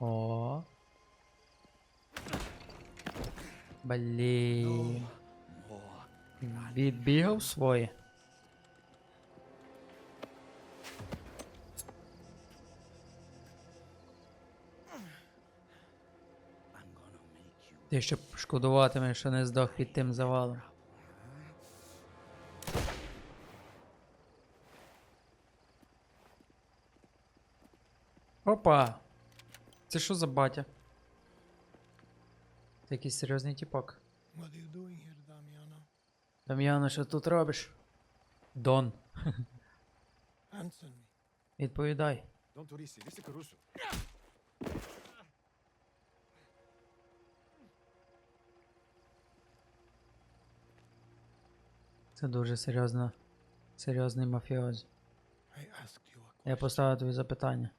О. Блін. Відбігав своє. Ти ще шкодуватимеш, що не здох під тим завалом. Опа! Це що за батя? Це якийсь серйозний Damiano? Дам'яно, що тут робиш? Дон. Відповідай. Che. Це дуже серйозна. Серйозний мафіоз. Я поставив тобі запитання.